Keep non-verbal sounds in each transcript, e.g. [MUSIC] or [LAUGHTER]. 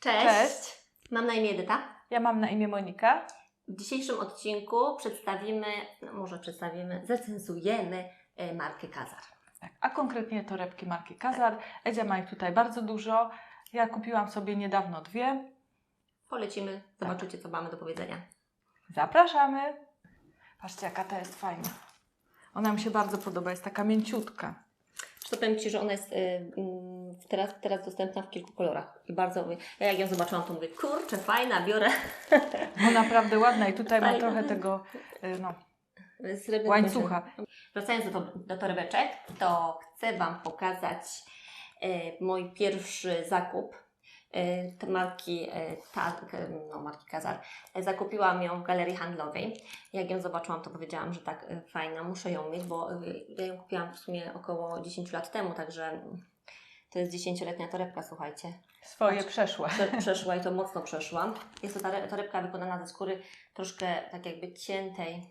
Cześć. Cześć. Mam na imię Edyta. Ja mam na imię Monika. W dzisiejszym odcinku przedstawimy, no może przedstawimy, zrecenzujemy e, markę Kazar. Tak, a konkretnie torebki marki Kazar. Edzia ma ich tutaj bardzo dużo. Ja kupiłam sobie niedawno dwie. Polecimy, zobaczycie co mamy do powiedzenia. Zapraszamy. Patrzcie, jaka ta jest fajna. Ona mi się bardzo podoba, jest taka mięciutka. Zresztą powiem Ci, że ona jest y, mm, teraz, teraz dostępna w kilku kolorach. I bardzo, ja jak ją zobaczyłam, to mówię, kurczę, fajna, biorę Bo naprawdę ładna i tutaj ma Fajna. trochę tego y, no, łańcucha. Wracając do, do torebeczek, to chcę Wam pokazać e, mój pierwszy zakup e, marki, e, ta, no, marki Kazar. Zakupiłam ją w galerii handlowej. Jak ją zobaczyłam, to powiedziałam, że tak fajna, muszę ją mieć, bo ja ją kupiłam w sumie około 10 lat temu, także to jest 10-letnia torebka, słuchajcie. Swoje przeszłe. Prze- [LAUGHS] przeszła i to mocno przeszła. Jest to torebka wykonana ze skóry troszkę tak jakby ciętej,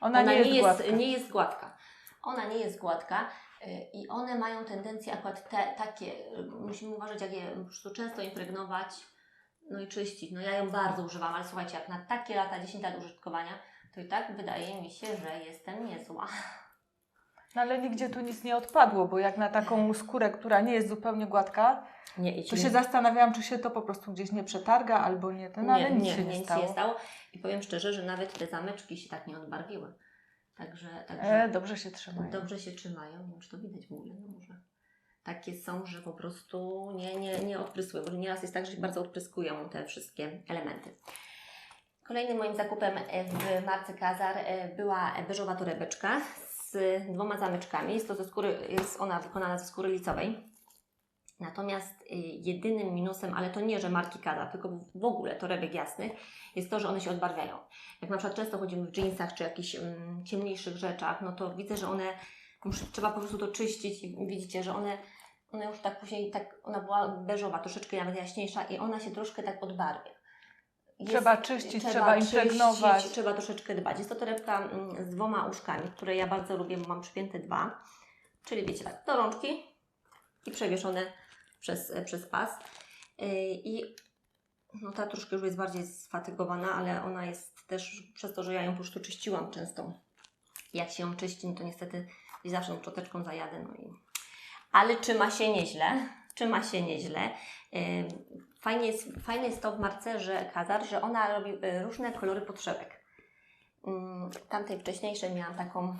Ona, nie jest gładka. nie jest gładka. Ona nie jest gładka y, i one mają tendencję akurat te, takie, y, musimy uważać jak je po często impregnować, no i czyścić. No ja ją bardzo używam, ale słuchajcie, jak na takie lata, 10 lat użytkowania, to i tak wydaje mi się, że jestem niezła. [LAUGHS] No ale nigdzie tu nic nie odpadło, bo jak na taką skórę, która nie jest zupełnie gładka, Nie, to się zastanawiałam, czy się to po prostu gdzieś nie przetarga albo nie ten, ale nie, nic nie, się nie, stało. nie stało. I powiem szczerze, że nawet te zameczki się tak nie odbarwiły. Także, także E, dobrze się trzymają. Dobrze się trzymają, nie wiem czy to widać w ogóle, no może. Takie są, że po prostu nie, nie, nie odpryskują, bo nieraz jest tak, że się bardzo odpryskują te wszystkie elementy. Kolejnym moim zakupem w marce Kazar e, była beżowa torebeczka z dwoma zamyczkami. Jest to ze skóry, jest ona wykonana ze skóry licowej. Natomiast y, jedynym minusem, ale to nie, że marki Kazar, tylko w ogóle torebek jasnych, jest to, że one się odbarwiają. Jak na przykład często chodzimy w jeansach czy jakichś mm, ciemniejszych rzeczach, no to widzę, że one trzeba po prostu to czyścić i widzicie, że one, one już tak później, tak, ona była beżowa, troszeczkę nawet jaśniejsza i ona się troszkę tak odbarwia. Jest- Trzeba czyścić, trzeba impregnować. trzeba troszeczkę dbać. Jest to torebka mm, z dwoma uszkami, które ja bardzo lubię, bo mam przypięte dwa. Czyli wiecie tak, do rączki i przewieszone przez, przez pas. Yy, I no ta troszkę już jest bardziej sfatygowana, ale ona jest też przez to, że ja ją po prostu czyściłam często. Jak się ją czyści, no to niestety i zawsze tą szczoteczką zajadę. No i... Ale trzyma się nieźle. Trzyma się nieźle. Fajnie jest, fajne jest to w marce, że Kazar, że ona robi y, różne kolory podszewek. Mm, Tamtej wcześniejszej miałam taką,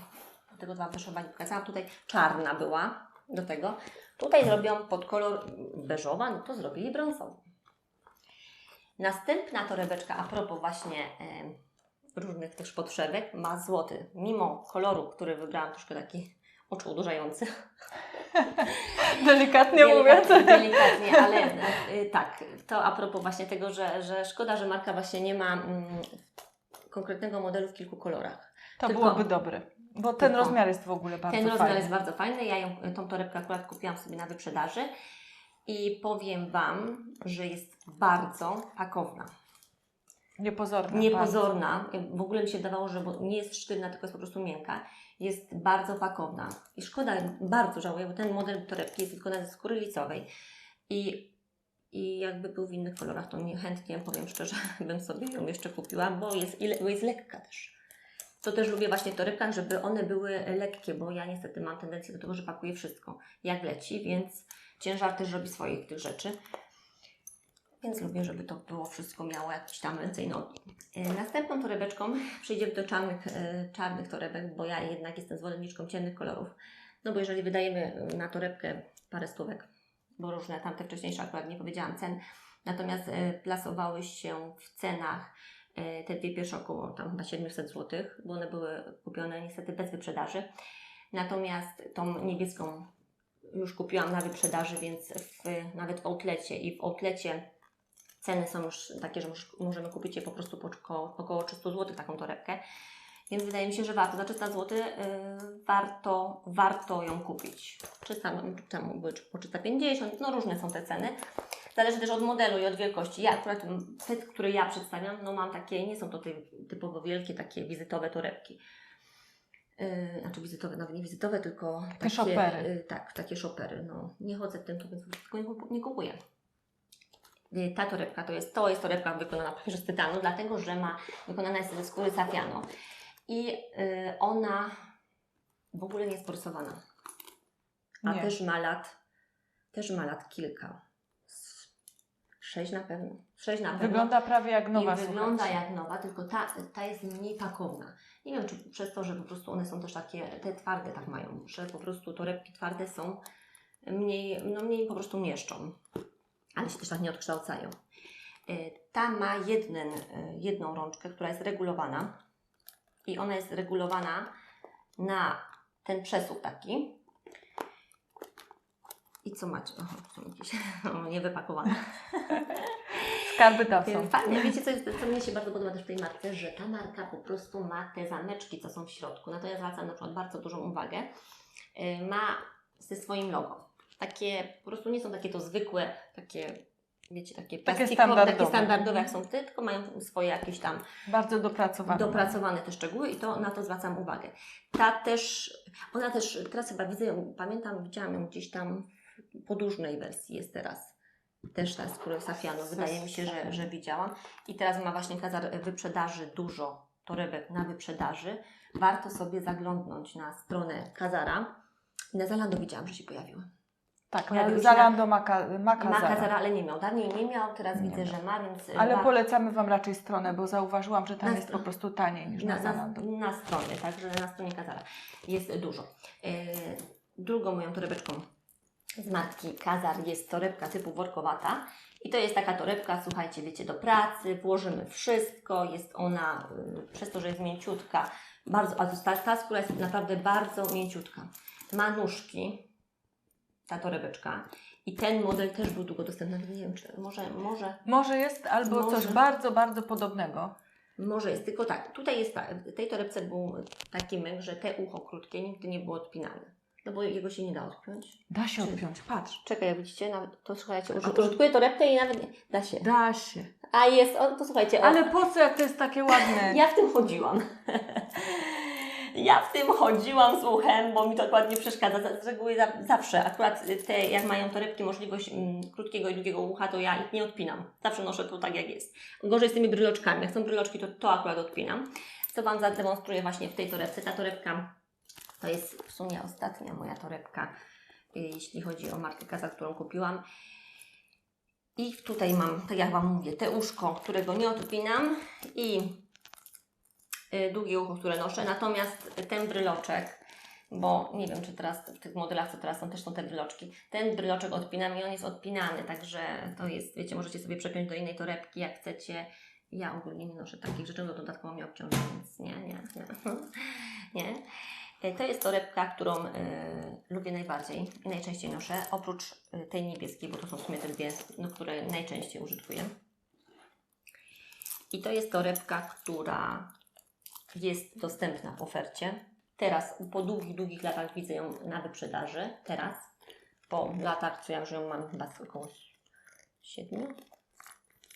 do tego dwa wyszowania pokazałam, tutaj czarna była do tego. Tutaj zrobiłam pod kolor beżowa, no to zrobili brązową. Następna torebeczka, a propos właśnie e, różnych też podszewek, ma złoty. Mimo koloru, który wybrałam, troszkę taki oczu udurzający. Delikatnie mówiąc. Delikatnie, ale y, tak, to a propos właśnie tego, że, że szkoda, że marka właśnie nie ma mm, konkretnego modelu w kilku kolorach. To Tylko- byłoby dobre, bo ten Tylko- rozmiar jest w ogóle bardzo Ten fajny. rozmiar jest bardzo fajny, ja ją, tą torebkę akurat kupiłam sobie na wyprzedaży i powiem Wam, że jest bardzo pakowna. Niepozorna. Niepozorna, w ogóle mi się wydawało, że nie jest sztywna, tylko jest po prostu miękka. Jest bardzo pakowna i szkoda, bardzo żałuję, bo ten model torebki jest wykonany ze skóry licowej i, i jakby był w innych kolorach, to nie chętnie, powiem szczerze, [LAUGHS] bym sobie ją jeszcze kupiła, bo jest, bo jest lekka też. To też lubię właśnie w torebkach, żeby one były lekkie, bo ja niestety mam tendencję do tego, że pakuję wszystko jak leci, więc ciężar też robi swoich tych rzeczy. Więc lubię, żeby to było wszystko miało jakieś tam ręce i nogi. E, Następną torebeczką [LAUGHS] przejdziemy do czarnych, e, czarnych torebek, bo ja jednak jestem zwolenniczką ciemnych kolorów. No bo jeżeli wydajemy na torebkę parę stówek, bo różne tamte wcześniejsze akurat nie powiedziałam cen, natomiast e, plasowały się w cenach te dwie pierwsze około tam na 700 zł, bo one były kupione niestety bez wyprzedaży. Natomiast tą niebieską już kupiłam na wyprzedaży, więc w, nawet w outlecie i w outlecie ceny są już takie, że możemy kupić je po prostu po około, około 300 zł taką torebkę. Więc wydaje mi się, że warto. Za 300 zł yy, warto, warto ją kupić. 300, no, czemu były po 350, no różne są te ceny. Zależy też od modelu i od wielkości. Ja akurat te, które ja przedstawiam, no mam takie, nie są to te typowo wielkie, takie wizytowe torebki. Yy, znaczy wizytowe, nawet nie wizytowe, tylko takie, szopery. yy, tak, takie szopery. No, nie chodzę w tym, to więc kupu- nie kupuję. Y, Ta torebka to jest, to jest torebka wykonana z tytanu, dlatego że ma, wykonana jest ze skóry safiano. I y, ona w ogóle nie jest porysowana. A Nie. też ma lat, też ma lat kilka. Sześć na pewno. Sześć na pewno. Wygląda prawie jak nowa, I wygląda słuchajcie. jak nowa, tylko ta, ta jest mniej pakowna. Nie wiem, czy przez to, że po prostu one są też takie, te twarde tak mają, że po prostu torebki twarde są mniej, no mniej po prostu mieszczą, ale się też tak nie odkształcają. Y, Ta ma jeden, y, jedną rączkę, która jest regulowana i ona jest regulowana na ten przesuw taki. I co macie? Aha, są jakieś [LAUGHS] niewypakowane. [LAUGHS] Skarby tam są. Fajnie, wiecie co, jest, co mnie się bardzo podoba też w tej marce, że ta marka po prostu ma te zameczki, co są w środku. Na to ja zwracam na przykład bardzo dużą uwagę. Ma ze swoim logo. Takie, po prostu nie są takie to zwykłe, takie, wiecie, takie plastikowe, standardowe. takie standardowe jak są te, tylko mają swoje jakieś tam Bardzo dopracowane. dopracowane te szczegóły i to na to zwracam uwagę. Ta też, ona też, teraz chyba widzę ją, pamiętam, widziałam ją gdzieś tam w podłużnej wersji jest teraz. Też ta skóra safianu, wydaje mi się, że, że widziałam. I teraz ma właśnie Kazar wyprzedaży dużo torebek na wyprzedaży. Warto sobie zaglądnąć na stronę Kazara. I na Zalando widziałam, że się pojawiły. Tak, na- Zalando ma, ka- ma Ma Kazara. Kazara, ale nie miał. Dawniej nie miał, teraz Nie widzę, miał. że ma, więc... Ale wa- polecamy Wam raczej stronę, bo zauważyłam, że tam Na jest po prostu taniej niż na, na, na, Zalando. na stronie, także na stronie Kazara jest dużo. Yy, drugą moją torebeczką z marki Kazar jest torebka typu workowata. I to jest taka torebka, słuchajcie, wiecie, do pracy, włożymy wszystko, jest ona, yy, przez to, że jest mięciutka, bardzo, a ta, ta skóra jest naprawdę bardzo mięciutka. Ma nóżki, ta torebeczka. I ten model też był długo dostępny, nie wiem, czy może, może Może jest albo Może. coś bardzo, bardzo podobnego. Może jest, tylko tak, tutaj jest, ta- w tej torebce był taki myk, że te ucho krótkie nigdy nie było odpinane. No bo jego się nie da odpiąć. Da się Czy- odpiąć, patrz. Czekaj, jak widzicie, nawet to słuchajcie, użytkuję torebkę i nawet nie, da się. Da się. A jest, o, to słuchajcie, o, Ale po co, jak to jest takie ładne? [LAUGHS] ja w tym chodziłam. [LAUGHS] Ja w tym chodziłam z uchem, bo mi to akurat nie przeszkadza. Z- reguły za, zawsze. Akurat te, jak mają torebki możliwość mm, krótkiego i długiego ucha, to ja ich nie odpinam. Zawsze noszę to tak, jak jest. Gorzej z tymi bryloczkami. Jak są bryloczki, to to akurat odpinam. Co Wam zademonstruję właśnie w tej torebce. Ta torebka to jest w sumie ostatnia moja torebka, y, jeśli chodzi o markę Kaza, którą kupiłam. I tutaj mam, tak jak Wam mówię, te uszko, którego nie odpinam i długie ucho, które noszę. Natomiast ten bryloczek, bo nie wiem, czy teraz w tych modelach, co teraz są, też są te bryloczki. Ten bryloczek odpinam i on jest odpinany, także to jest, wiecie, możecie sobie przepiąć do innej torebki, jak chcecie. Ja ogólnie nie noszę takich rzeczy, bo dodatkowo mnie obciąża, więc nie, nie, nie. [LAUGHS] nie. Y, To jest torebka, którą y, lubię najbardziej i najczęściej noszę, oprócz y, tej niebieskiej, bo to są w sumie te dwie, no, które najczęściej użytkuję. I to jest torebka, która jest dostępna w ofercie. Teraz, po długich, długich latach widzę ją na wyprzedaży. Teraz, po latach, co ja już ją mam chyba około 7,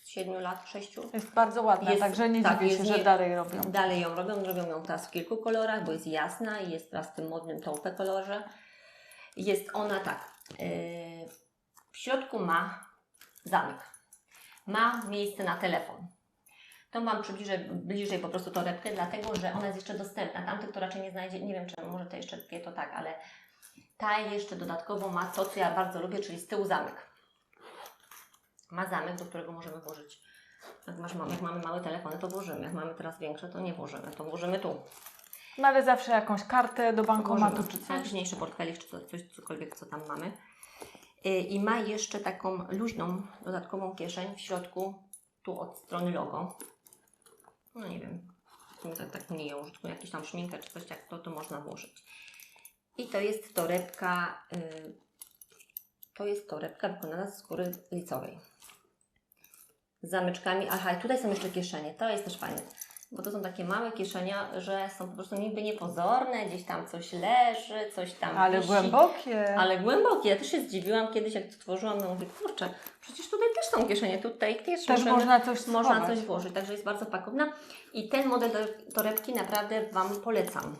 7 lat, 6. Jest bardzo ładna, Jest- także nie tak, dziwię się, że nie- dalej robią. Dalej ją robią, robią ją teraz w kilku kolorach, bo jest jasna i jest teraz w tym modnym taupe kolorze. Jest ona tak, yy, w środku ma zamek, ma miejsce na telefon. To Wam przybliżę bliżej po prostu torebkę, dlatego że ona jest jeszcze dostępna. Tamtych to raczej nie znajdzie, nie wiem czy może te jeszcze dwie to tak, ale ta jeszcze dodatkowo ma to, co ja bardzo lubię, czyli z tyłu zamek. Ma zamek, do którego możemy włożyć jak, masz, jak mamy małe telefony, to włożymy. Jak mamy teraz większe, to nie włożymy. To włożymy tu. Ale zawsze jakąś kartę do bankomatu czy Tak, coś. Ważniejszy portfelik, czy co- coś, cokolwiek, co tam mamy. Y, I ma jeszcze taką luźną, dodatkową kieszeń w środku, tu od strony logo. No nie wiem, tak, tak mniej ją użytkuję, jakieś tam szminkę czy coś jak to, to można włożyć. I to jest torebka, y, to jest torebka wykonana z skóry licowej. Z zamyczkami. Aha, i tutaj są jeszcze kieszenie, to jest też fajne. Bo to są takie małe kieszenia, że są po prostu niby niepozorne, gdzieś tam coś leży, coś tam Ale wisi. głębokie. Ale głębokie. Ja też się zdziwiłam kiedyś, jak to tworzyłam, no mówię, kurczę, przecież tutaj też są kieszenie, tutaj też, Też możemy- można coś można schować. coś włożyć, także jest bardzo pakowna. I ten model tor- torebki naprawdę Wam polecam,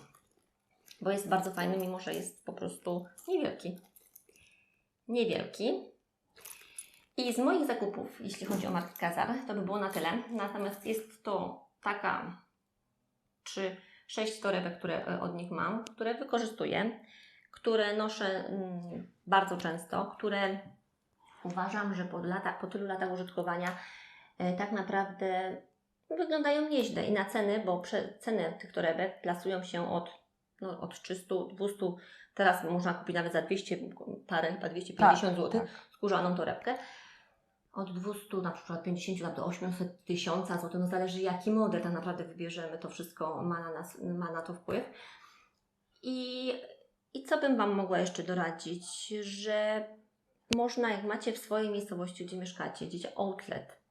bo jest bardzo fajny, mimo że jest po prostu niewielki. Niewielki. I z moich zakupów, jeśli chodzi o marki Kazar, to by było na tyle. Natomiast jest to taka czy sześć torebek, które e, od nich mam, które wykorzystuję, które noszę mm, bardzo często, które uważam, że po, po tylu latach użytkowania e, tak naprawdę wyglądają nieźle i na ceny, bo prze, ceny tych torebek plasują się od, no, od 300, 200, teraz można kupić nawet za 200 parę, chyba 250 zł tak. skórzaną torebkę. Od 200 na przykład 50 lat do 800 tysiąca złotych, no zależy jaki model tak naprawdę wybierzemy, to wszystko ma na, nas, ma na to wpływ. I, I co bym Wam mogła jeszcze doradzić, że można, jak macie w swojej miejscowości, gdzie mieszkacie, gdzieś outlet,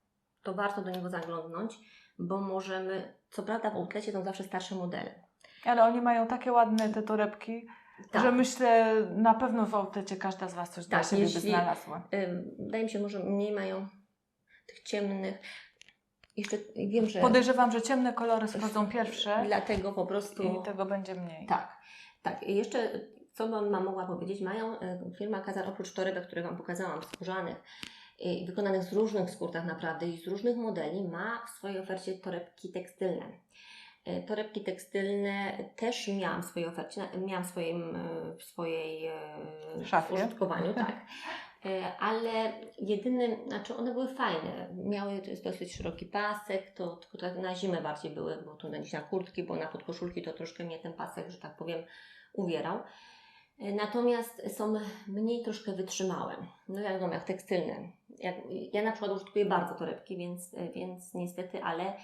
to warto do niego zaglądnąć, bo możemy, co prawda w outlecie są zawsze starsze modele. Ale oni mają takie ładne te torebki, Tak. że myślę, na pewno w autecie każda z Was coś dla Tak, siebie jeśli- by znalazła. Wydaje mi się, może mniej mają tych ciemnych. Jeszcze wiem, że Podejrzewam, że ciemne kolory schodzą pierwsze dlatego po prostu. i tego będzie mniej. Tak, tak. I jeszcze co bym mogła powiedzieć, mają y, firma Kazar oprócz torebek, które Wam pokazałam, skórzanych, y, wykonanych z różnych skór tak naprawdę i z różnych modeli, ma w swojej ofercie torebki tekstylne. Y, Torebki tekstylne też miałam w swojej ofercie, miałam w, swoim, y, w swojej y, Szafie. użytkowaniu, [LAUGHS] tak. Ale jedynym, znaczy one były fajne, miały to jest dosyć szeroki pasek, to tylko tak na zimę bardziej były, bo tu na dziś na kurtki, bo na podkoszulki to troszkę mnie ten pasek, że tak powiem, uwierał. Natomiast są mniej troszkę wytrzymałe. No wiadomo, jak tekstylne. Jak, ja na przykład użytkuję bardzo torebki, więc, więc niestety, ale,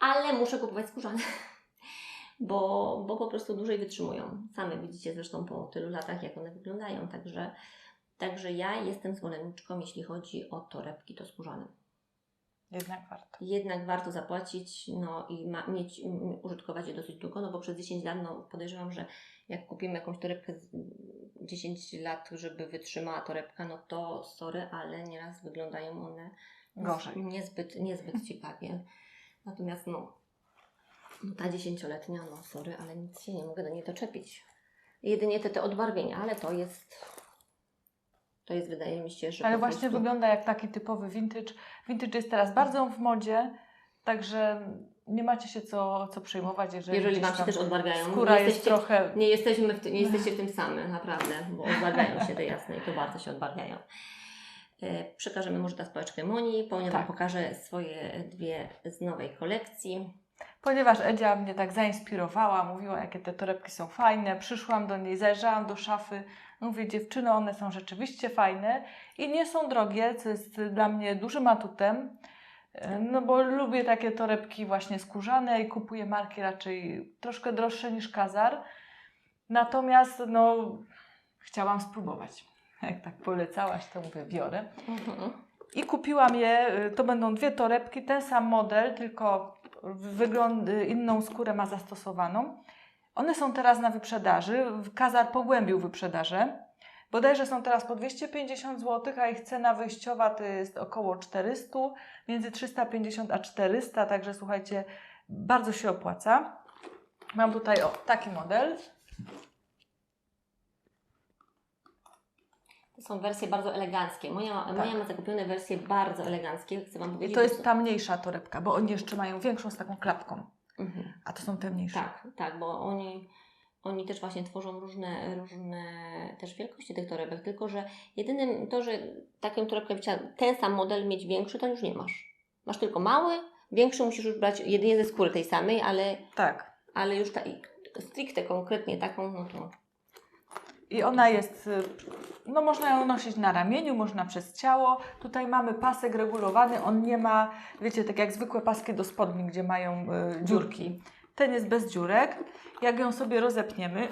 ale muszę kupować skórzane. [LAUGHS] Bo, bo po prostu dłużej wytrzymują. Same widzicie zresztą po tylu latach, jak one wyglądają. Także, także ja jestem zwolenniczką, jeśli chodzi o torebki, to skórzane. Jednak warto. Jednak warto zapłacić no i ma, mieć, użytkować je dosyć długo, no bo przez 10 lat no, podejrzewam, że jak kupimy jakąś torebkę z 10 lat, żeby wytrzymała torebka, no to sorry, ale nieraz wyglądają one Gorzej. niezbyt, niezbyt [LAUGHS] ciekawie. Natomiast no, no ta dziesięcioletnia, no sorry, ale nic się nie mogę do niej doczepić. Jedynie te, te odbarwienia, ale to jest, to jest wydaje mi się, że Ale właśnie prostu... wygląda jak taki typowy vintage. Vintage jest teraz bardzo w modzie, także nie macie się co, co przejmować, jeżeli, Jeżeli Wam się też odbarwiają, skóra nie jest jesteście, trochę... nie, jesteśmy w ty, nie jesteście w tym samym, naprawdę, bo odbarwiają się te jasne i to bardzo się odbarwiają. E, Przekażemy może teraz pałeczkę Moni, Ponia Wam Tak. pokaże swoje dwie z nowej kolekcji. Ponieważ Edzia mnie tak zainspirowała, mówiła, jakie te torebki są fajne, przyszłam do niej, zajrzałam do szafy, mówię, dziewczyno, one są rzeczywiście fajne i nie są drogie, co jest dla mnie dużym atutem, e, no bo lubię takie torebki właśnie skórzane i kupuję marki raczej troszkę droższe niż Kazar, natomiast no chciałam spróbować. [LAUGHS] Jak tak polecałaś, to mówię, biorę. Mhm. I kupiłam je, y, to będą dwie torebki, ten sam model, tylko wygląd, y, inną skórę ma zastosowaną. One są teraz na wyprzedaży, Kazar pogłębił wyprzedaże. Bodajże są teraz po 250 zł, a ich cena wyjściowa to jest około 400, między 350 a 400, także słuchajcie, bardzo się opłaca. Mam tutaj o, taki model. To są wersje bardzo eleganckie. Moja, ma- moja ma zakupione wersje bardzo eleganckie, chcę Wam I powiedzieć. to bo jest ta mniejsza torebka, bo oni jeszcze mają większą z taką klapką, Mhm. a to są te mniejsze. Tak, tak, bo oni, oni też właśnie tworzą różne, różne też wielkości tych torebek, tylko że jedynym to, że taką torebkę chciała, ten sam model mieć większy, to już nie masz. Masz tylko mały, większy musisz już brać jedynie ze skóry tej samej, ale, tak. ale już ta, stricte konkretnie taką, no to I ona jest, y, no można ją nosić na ramieniu, można przez ciało. Tutaj mamy pasek regulowany, on nie ma, wiecie, tak jak zwykłe paski do spodni, gdzie mają y, dziurki. Ten jest bez dziurek. Jak ją sobie rozepniemy,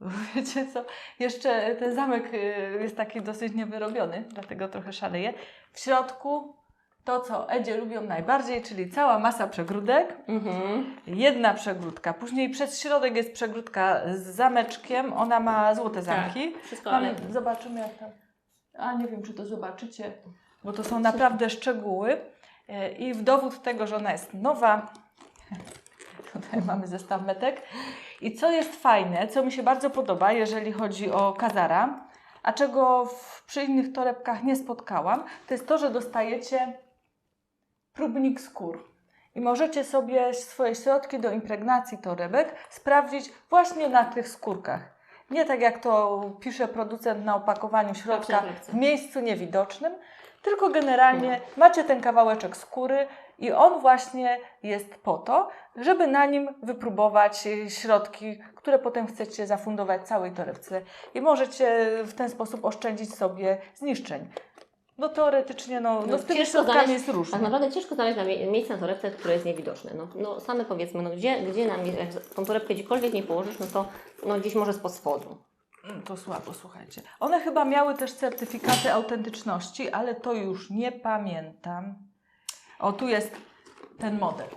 [LAUGHS] wiecie co, jeszcze ten zamek y, jest taki dosyć niewyrobiony, dlatego trochę szaleje. W środku to, co Edzie lubią najbardziej, czyli cała masa przegródek. Mhm. Jedna przegródka, później przez środek jest przegródka z zameczkiem, ona ma złote zamki. wszystko, Mamy, ale zobaczymy jak tam, a nie wiem czy to zobaczycie, bo to są naprawdę szczegóły E, i w dowód tego, że ona jest nowa, [LAUGHS] tutaj mamy zestaw metek i co jest fajne, co mi się bardzo podoba, jeżeli chodzi o Kazara, a czego w, przy innych torebkach nie spotkałam, to jest to, że dostajecie próbnik skór. I możecie sobie swoje środki do impregnacji torebek sprawdzić właśnie na tych skórkach. Nie tak jak to pisze producent na opakowaniu środka w miejscu niewidocznym, tylko generalnie macie ten kawałeczek skóry i on właśnie jest po to, żeby na nim wypróbować środki, które potem chcecie zafundować całej torebce i możecie w ten sposób oszczędzić sobie zniszczeń. No teoretycznie, no, no No, z tymi środkami jest Tak różnie. naprawdę ciężko znaleźć na mie- miejsce na torebce, które jest niewidoczne. No, no same powiedzmy, no gdzie, gdzie nam, jak tą torebkę gdziekolwiek nie położysz, no to no, gdzieś może spod spodu. Mm, To słabo, słuchajcie. One chyba miały też certyfikaty autentyczności, ale to już nie pamiętam. O, tu jest ten model.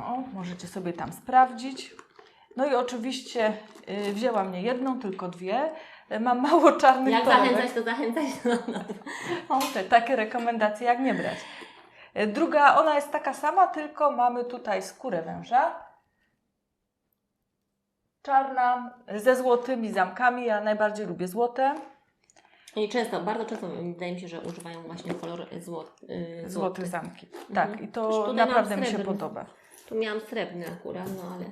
O, możecie sobie tam sprawdzić. No i oczywiście y, wzięłam nie jedną, tylko dwie. Y, Mam mało czarnych Jak torebek. zachęcać, to zachęcać. No, no. Takie rekomendacje jak nie brać. Y, Druga, ona jest taka sama, tylko mamy tutaj skórę węża. Czarna, ze złotymi zamkami. Ja najbardziej lubię złote. I często, bardzo często wydaje mi się, że używają właśnie kolor złot, yy, Złote zamki. Mhm. Tak, i Już to naprawdę mi się podoba. Tu miałam srebrny akurat, no ale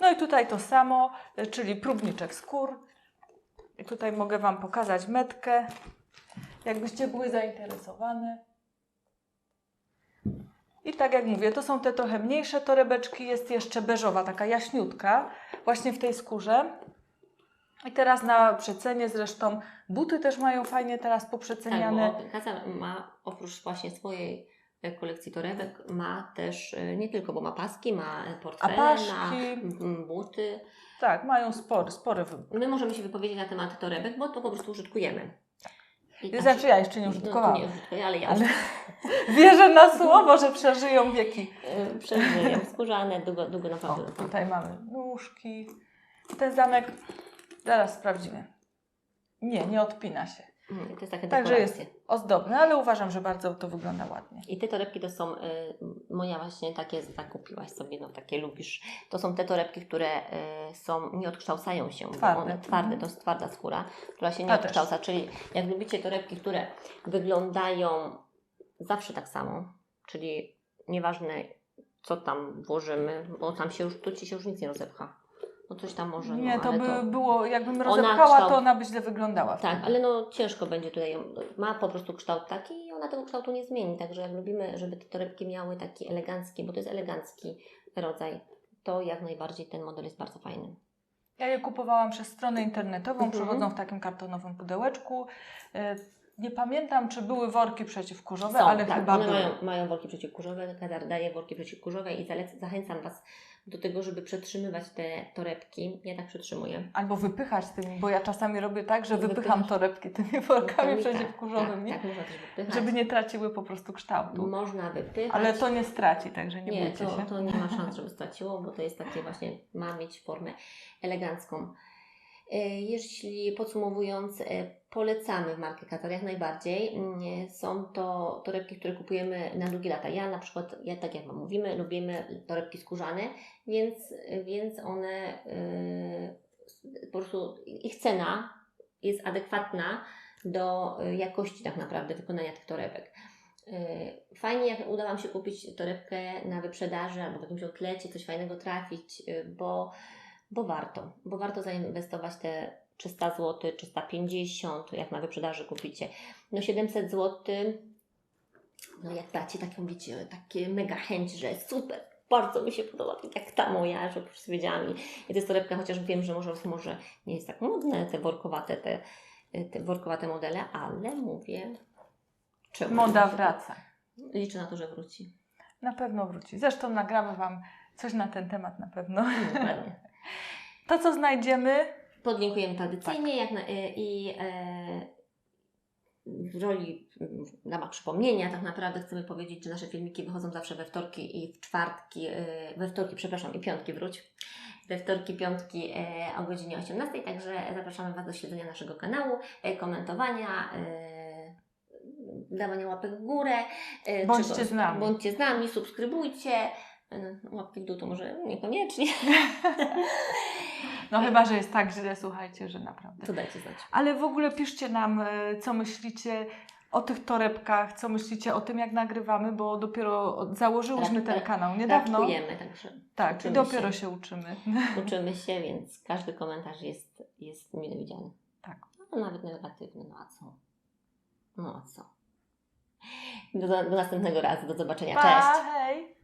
No i tutaj to samo, y, czyli próbniczek skór. I tutaj mogę Wam pokazać metkę, jakbyście były zainteresowane. I tak jak mówię, to są te trochę mniejsze torebeczki, jest jeszcze beżowa, taka jaśniutka, właśnie w tej skórze. I teraz na przecenie zresztą buty też mają fajnie teraz poprzeceniane. tak, bo Kaza ma oprócz właśnie swojej e, kolekcji torebek, ma też e, nie tylko, bo ma paski, ma portfele, ma buty. Tak, mają spory, spory wybór. My możemy się wypowiedzieć na temat torebek, bo to po prostu użytkujemy. I tak- Znaczy ja jeszcze nie No, użytkowałam. nie użytkuję, ale ja Ale [LAUGHS] wierzę na [LAUGHS] słowo, że przeżyją wieki. e, przeżyję. Skórzane, długo, długo O, naprawdę. to- tutaj mamy nóżki. Ten zamek zaraz sprawdzimy. Nie, nie odpina się. Mm, To jest takie Także jest ozdobny, ale uważam, że bardzo to wygląda ładnie. I te torebki to są, y, moja właśnie takie zakupiłaś sobie, no takie lubisz. To są te torebki, które y, są, nie odkształcają się. Twarde. One, twarde, Mhm. to jest twarda skóra, która się nie też. odkształca. Czyli jak lubicie torebki, które wyglądają zawsze tak samo, czyli nieważne co tam włożymy, bo tam się już, tu Ci się już nic nie rozepcha. No coś tam może, Nie, no, to by to... było, jakbym rozepchała, kształt- to ona by źle wyglądała. Tak, ale no ciężko będzie tutaj. Ma po prostu kształt taki i ona tego kształtu nie zmieni. Także jak lubimy, żeby te torebki miały taki elegancki, bo to jest elegancki rodzaj, to jak najbardziej ten model jest bardzo fajny. Ja je kupowałam przez stronę internetową, Mhm. przychodzą w takim kartonowym pudełeczku. Nie pamiętam, czy były worki przeciwkurzowe, Są, ale tak, chyba one były. mają, mają worki przeciwkurzowe, Kadar daje worki przeciwkurzowe i zalec, zachęcam Was do tego, żeby przetrzymywać te torebki. Ja tak przetrzymuję. Albo wypychać tymi, bo ja czasami robię tak, że Wypychasz. wypycham torebki tymi workami Tak, przeciwkurzowymi, Tak, tak, można też wypychać. żeby nie traciły po prostu kształtu. Można wypychać. Ale to nie straci, także nie, Nie, bójcie to, się. to nie ma szans, żeby straciło, bo to jest takie właśnie, ma mieć formę elegancką. E, Jeśli podsumowując, e, polecamy markę Katar jak najbardziej. Mm, Są to torebki, które kupujemy na długie lata. Ja na przykład, ja tak jak Wam mówimy, lubimy torebki skórzane, więc, więc one e, po prostu ich cena jest adekwatna do e, jakości tak naprawdę wykonania tych torebek. Fajnie, jak uda Wam się kupić torebkę na wyprzedaży albo w jakimś outlecie, coś fajnego trafić, bo, bo warto. Bo warto zainwestować te 300 zł, 350, jak na wyprzedaży kupicie. No 700 zł, no jak dacie taką, wiecie, takie mega chęć, że super, bardzo mi się podoba, jak ta moja, że już wiedziałam. I, to jest torebka, chociaż wiem, że może, może nie jest tak modne, te workowate, te, te workowate modele, ale mówię, czemu Moda wraca. Liczę na to, że wróci. Na pewno wróci. Zresztą nagramy Wam coś na ten temat na pewno. Dokładnie. [LAUGHS] To, co znajdziemy, Podlinkujemy tradycyjnie jak na, e, i e, w roli ramach przypomnienia tak naprawdę chcemy powiedzieć, że nasze filmiki wychodzą zawsze we wtorki i w czwartki, e, we wtorki, przepraszam, i piątki wróć. We wtorki, piątki o godzinie 18, także zapraszamy Was do śledzenia naszego kanału, komentowania, dawania łapek w górę. Bądźcie czego- z nami. Bądźcie z nami, subskrybujcie. E, Łapki w dół to może niekoniecznie. [LAUGHS] No chyba, że jest tak źle, słuchajcie, że naprawdę. To dajcie znać. Ale w ogóle piszcie nam, e, co myślicie o tych torebkach, co myślicie o tym, jak nagrywamy, bo dopiero założyłyśmy ten kanał niedawno. Traktujemy, także Tak, i dopiero się. się uczymy. [LAUGHS] [LAUGHS] uczymy się, więc każdy komentarz jest, jest mile widziany. Tak. No, nawet negatywny, no a co? No a co? Do, do następnego razu, do zobaczenia. Pa, Cześć! hej!